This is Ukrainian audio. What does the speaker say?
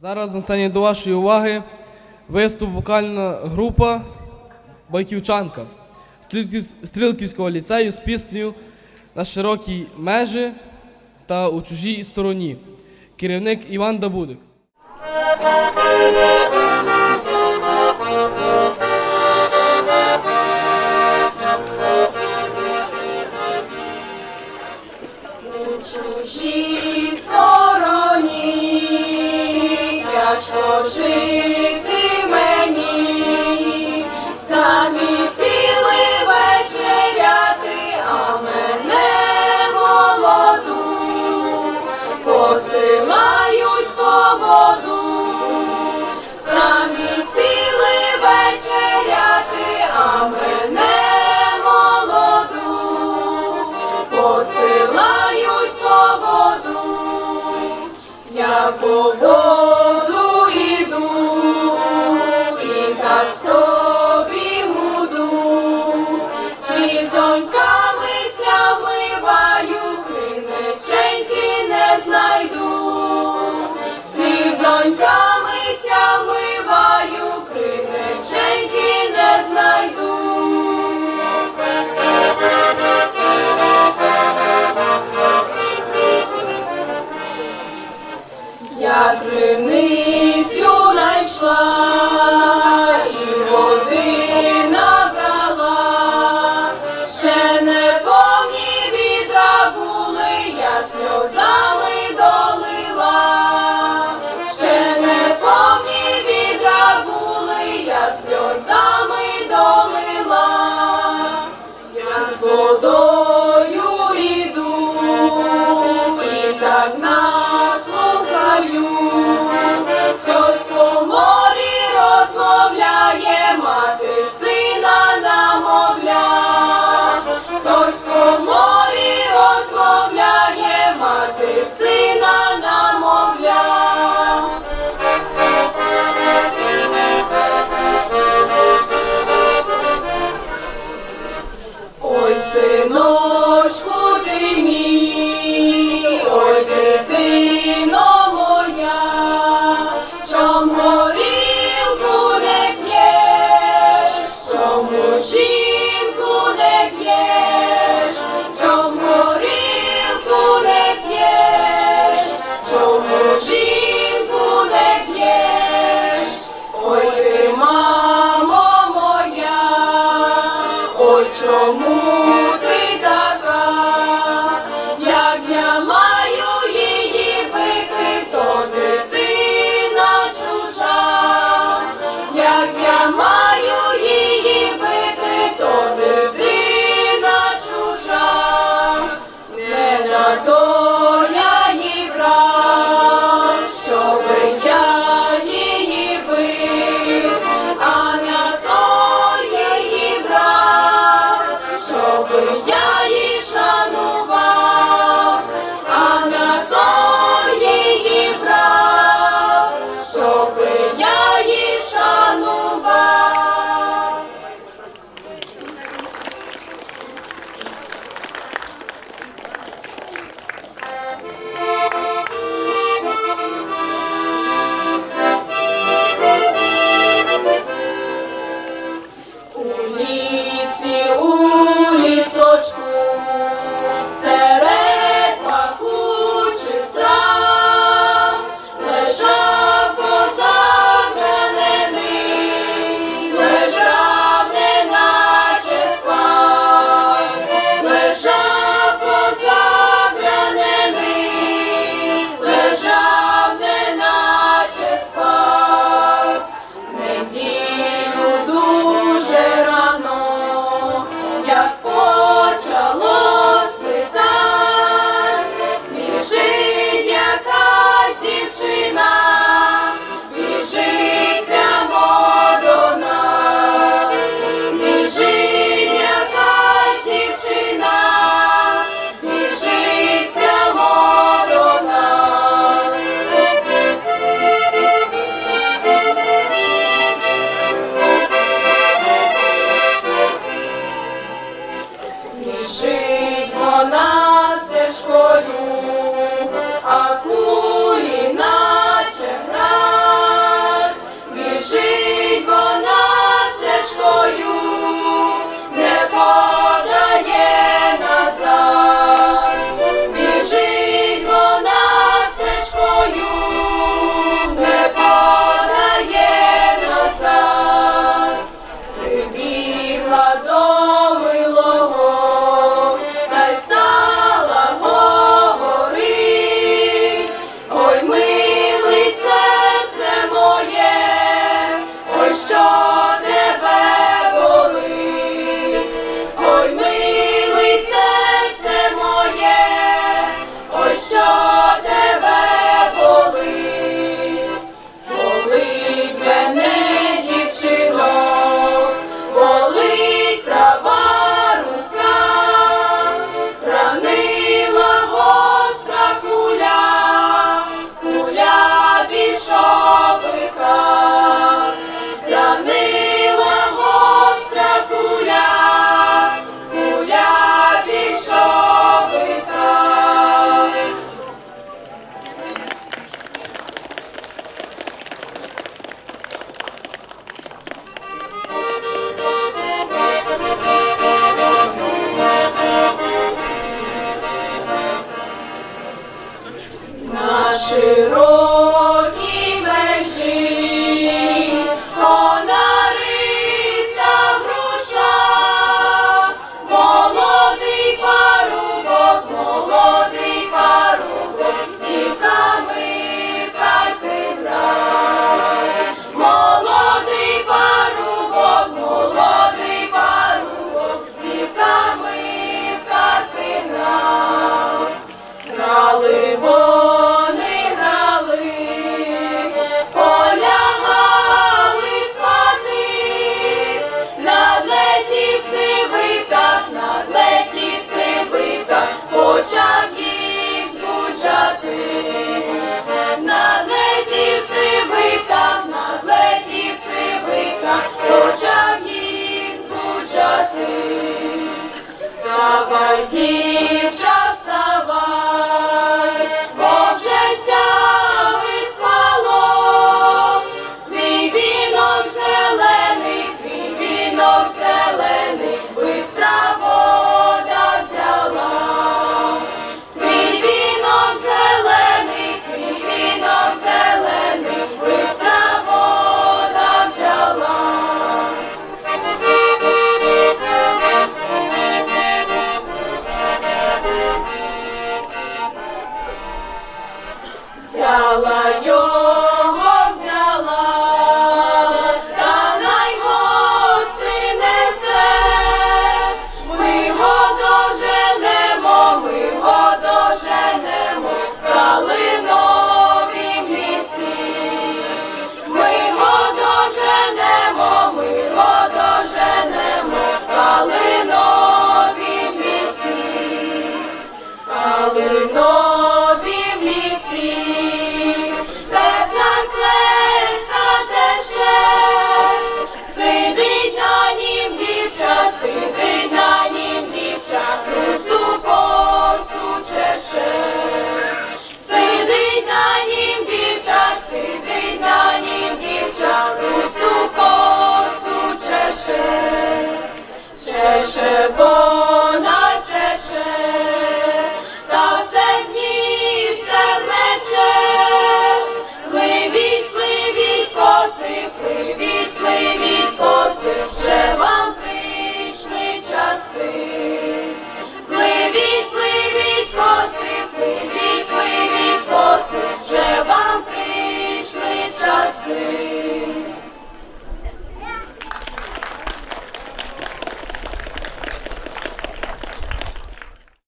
Зараз настане до вашої уваги виступ вокальна група Байківчанка Стрілківського ліцею з піснею на широкій межі та у чужій стороні. Керівник Іван Дабудик. povo. Nazareth. синочку ти мій. Shiro. почав їх збуджати, Савадій. Shala. Cieszę, bo